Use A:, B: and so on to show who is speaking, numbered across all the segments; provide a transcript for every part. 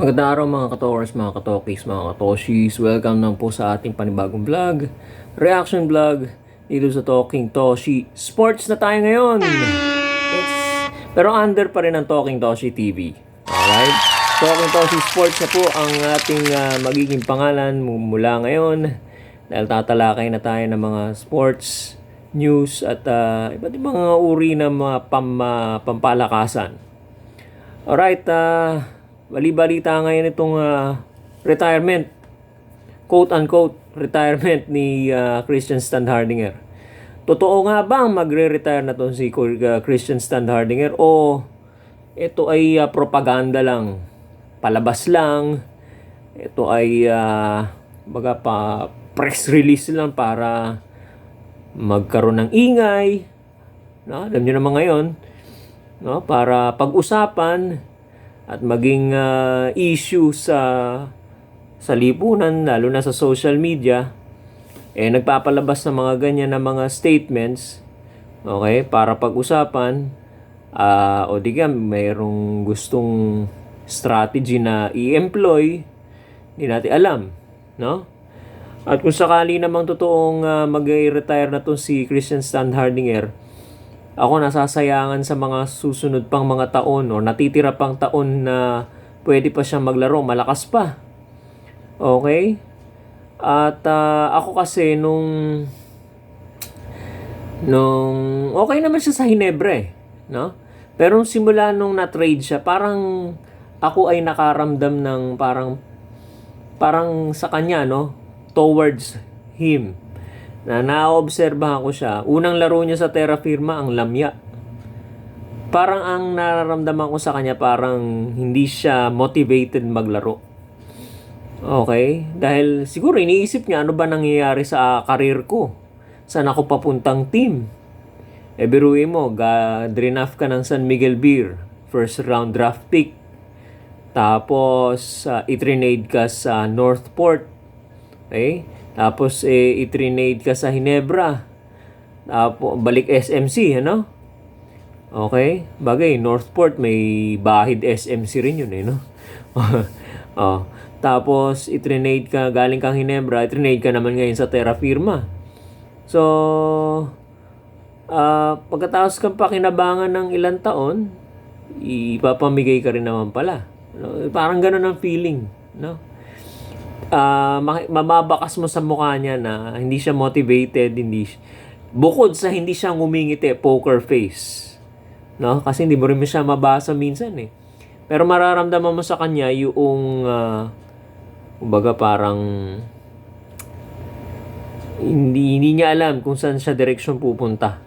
A: Magandang araw mga katokers, mga katokis, mga katoshis. Welcome lang po sa ating panibagong vlog, reaction vlog dito sa Talking Toshi. Sports na tayo ngayon! It's, pero under pa rin ang Talking Toshi TV. Alright? Talking Toshi Sports na po ang ating ah, magiging pangalan mu- mula ngayon. Dahil tatalakay na tayo ng mga sports, news at ah, iba't ibang uri ng mga pam, ah, pampalakasan. Alright, uh, bali-balita ngayon itong ah, retirement, quote-unquote, retirement ni ah, Christian Standhardinger. Totoo nga bang magre-retire na to si ah, Christian Standhardinger o ito ay ah, propaganda lang, palabas lang, ito ay ah, baga pa press release lang para magkaroon ng ingay. No? Alam niyo naman ngayon, no para pag-usapan at maging ah, issue sa sa lipunan lalo na sa social media eh nagpapalabas ng mga ganyan na mga statements okay para pag-usapan. Ah, o di ka mayroong gustong strategy na i-employ hindi natin alam no? At kung sakali namang totoong ah, mag-retire na to si Christian Standhardinger ako nasasayangan sa mga susunod pang mga taon o natitira pang taon na pwede pa siyang maglaro, malakas pa. Okay? At ah, ako kasi nung nung okay naman siya sa Hinebra no? Pero nung simula nung na-trade siya, parang ako ay nakaramdam ng parang parang sa kanya, no? Towards him na naobserbahan ko siya. Unang laro niya sa Terra Firma, ang lamya. Parang ang nararamdaman ko sa kanya, parang hindi siya motivated maglaro. Okay? Dahil siguro iniisip niya, ano ba nangyayari sa karir ko? Saan ako papuntang team? E biruin mo, drinaf ka ng San Miguel Beer. First round draft pick. Tapos, uh, itrinade ka sa Northport. Okay? Tapos, eh, itrinade ka sa Hinebra. Tapos, balik SMC, ano? Okay? Bagay, Northport, may bahid SMC rin yun, eh, no? oh. Tapos, itrinade ka, galing kang Hinebra, itrinade ka naman ngayon sa Terra Firma. So, ah pagkatapos kang pakinabangan ng ilang taon, ipapamigay ka rin naman pala. No? Parang ganun ang feeling, no? Ah maki- mababakas mo sa mukha niya na hindi siya motivated, hindi si- bukod sa hindi siya ngumingiti, poker face. No? Kasi hindi mo rin siya mabasa minsan eh. Pero mararamdaman mo sa kanya yung ah, kumbaga parang hindi, hindi niya alam kung saan siya direksyon pupunta.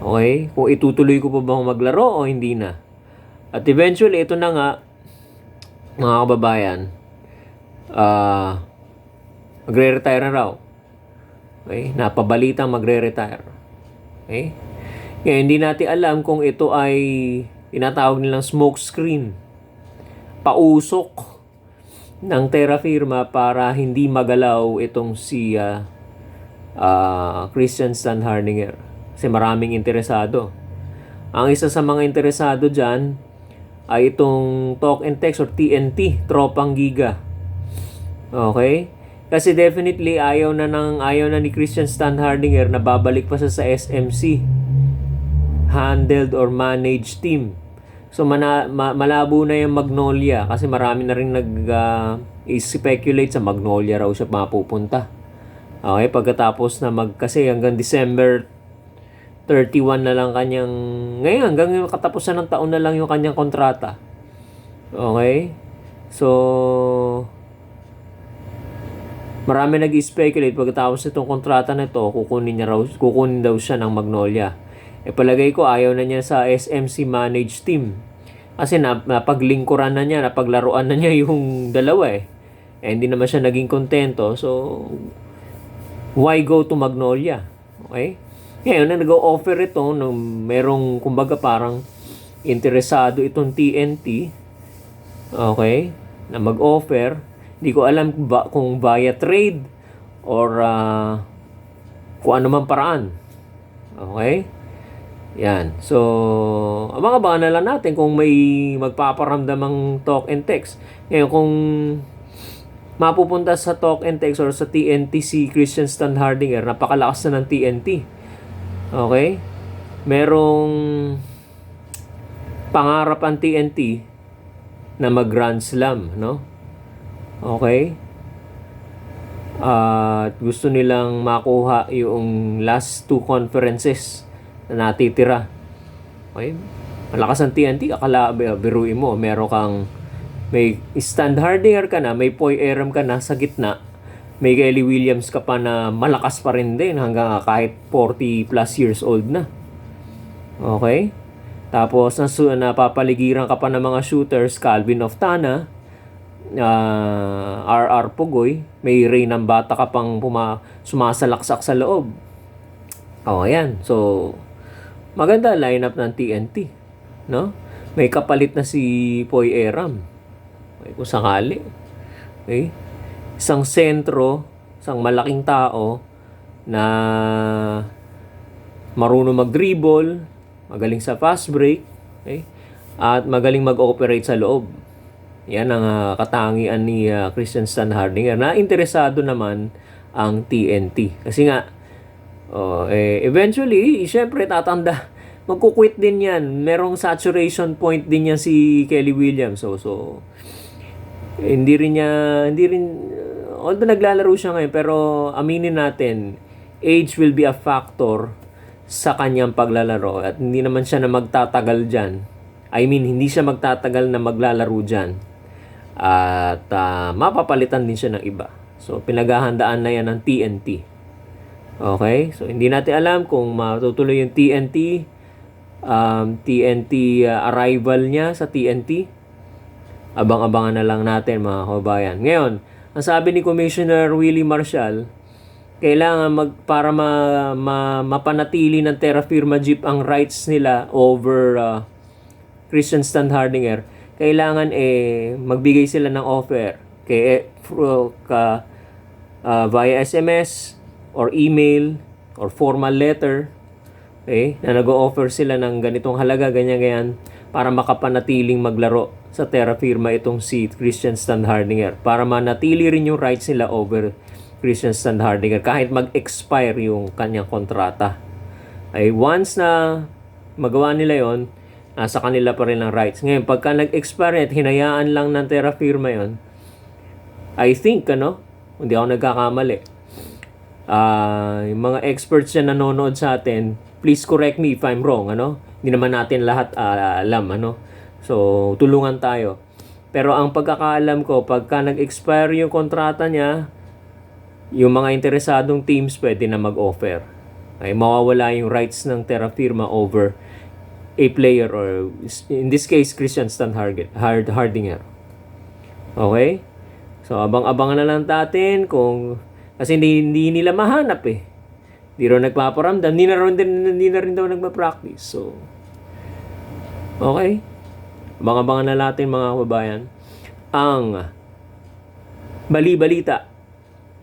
A: Okay? Kung itutuloy ko pa bang maglaro o hindi na. At eventually, ito na nga, mga kababayan, ah magre-retire na raw. Okay? Napabalitang magre-retire. Okay? Ngayon, hindi natin alam kung ito ay tinatawag nilang smoke screen. Pausok ng Terra Firma para hindi magalaw itong si ah, ah, Christian Standhardinger. Kasi maraming interesado. Ang isa sa mga interesado dyan ay itong Talk and Text or TNT, Tropang Giga. Okay? Kasi definitely ayaw na ng ayaw na ni Christian Standhardinger na babalik pa sa sa SMC handled or managed team. So mana, ma- malabo na yung Magnolia kasi marami na rin nag ah, speculate sa Magnolia raw siya mapupunta. Okay, pagkatapos na mag kasi hanggang December 31 na lang kanyang ngayon hanggang yung katapusan ng taon na lang yung kanyang kontrata. Okay? So Marami nag-speculate pagkatapos nitong kontrata na to, kukunin niya raw, kukunin daw siya ng Magnolia. E palagay ko ayaw na niya sa SMC managed team. Kasi na, napaglingkuran na niya, napaglaruan na niya yung dalawa eh. eh hindi naman siya naging kontento. So, why go to Magnolia? Okay? Ngayon, na nag-offer ito ng merong, kumbaga parang interesado itong TNT. Okay? Na mag-offer. Hindi ko alam ba, kung via trade or ah, kung ano man paraan. Okay? Yan. So, abang-abangan na lang natin kung may magpaparamdam ang talk and text. Ngayon, kung mapupunta sa talk and text or sa TNT si Christian Stan Hardinger, napakalakas na ng TNT. Okay? Merong pangarap ang TNT na mag Grand Slam, no? Okay? At gusto nilang makuha yung last two conferences na natitira. Okay? Malakas ang TNT, akala biruin mo, meron kang may stand hardinger ka na, may Poy Aram ka na sa gitna, may Kelly Williams ka pa na malakas pa rin din hanggang kahit 40 plus years old na. Okay? Tapos nasu napapaligiran ka pa ng mga shooters, Calvin Oftana, uh, RR Pugoy, may Ray ng bata ka pang puma, sumasalaksak sa loob. Oh, ayan. So, maganda lineup ng TNT. No? May kapalit na si Poy Eram. Okay, kung sakali. Okay? Isang sentro, isang malaking tao na marunong mag-dribble, magaling sa fast break, okay? at magaling mag-operate sa loob. Yan ang ah, katangian ni ah, Christian Stan Hardinger na interesado naman ang TNT. Kasi nga, oh, eh, eventually, syempre tatanda. Magkukwit din yan. Merong saturation point din yan si Kelly Williams. So, so hindi rin niya, hindi rin, although naglalaro siya ngayon, pero aminin natin, age will be a factor sa kanyang paglalaro at hindi naman siya na magtatagal dyan. I mean, hindi siya magtatagal na maglalaro dyan. At ah, mapapalitan din siya ng iba. So, pinaghahandaan na yan ng TNT. Okay? So, hindi natin alam kung matutuloy yung TNT, um, TNT ah, arrival niya sa TNT. Abang-abangan na lang natin mga kababayan. Ngayon, ang sabi ni Commissioner Willie Marshall, kailangan mag para ma, ma, mapanatili ng Terra Firma Jeep ang rights nila over uh, Christian Stan Hardinger, kailangan eh magbigay sila ng offer kay eh, ka uh, via SMS or email or formal letter okay, na nag-offer sila ng ganitong halaga, ganyan ganyan para makapanatiling maglaro sa Terra Firma itong si Christian Stan Hardinger para manatili rin yung rights nila over Christian Stan Hardinger kahit mag-expire yung kanyang kontrata. Ay once na magawa nila yon nasa kanila pa rin ang rights. Ngayon, pagka nag-expire at hinayaan lang ng Terra Firma yon I think, ano, hindi ako nagkakamali. Ah, yung mga experts na nanonood sa atin, please correct me if I'm wrong, ano? Hindi naman natin lahat ah, alam, ano? So, tulungan tayo. Pero ang pagkakaalam ko, pagka nag-expire yung kontrata niya, yung mga interesadong teams pwede na mag-offer. Ay mawawala yung rights ng Terra Firma over a player or in this case Christian Stan Hard Hard Hardinger. Okay? So abang-abangan na lang natin kung kasi hindi, hindi nila mahanap eh. Hindi raw nagpaparamdam, hindi na rin, hindi na rin daw nagpa-practice. So, okay. Abang-abangan na natin mga kababayan ang bali-balita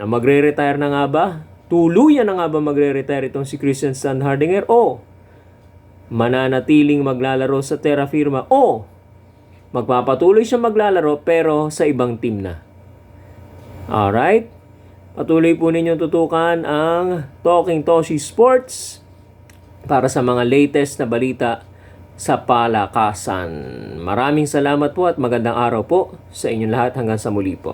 A: na magre-retire na nga ba? Tuluyan na nga ba magre-retire itong si Christian Stan Hardinger? O mananatiling maglalaro sa Terra Firma? O magpapatuloy siya maglalaro pero sa ibang team na? Alright? Patuloy po ninyong tutukan ang Talking Toshi Sports para sa mga latest na balita sa palakasan. Maraming salamat po at magandang araw po sa inyong lahat hanggang sa muli po.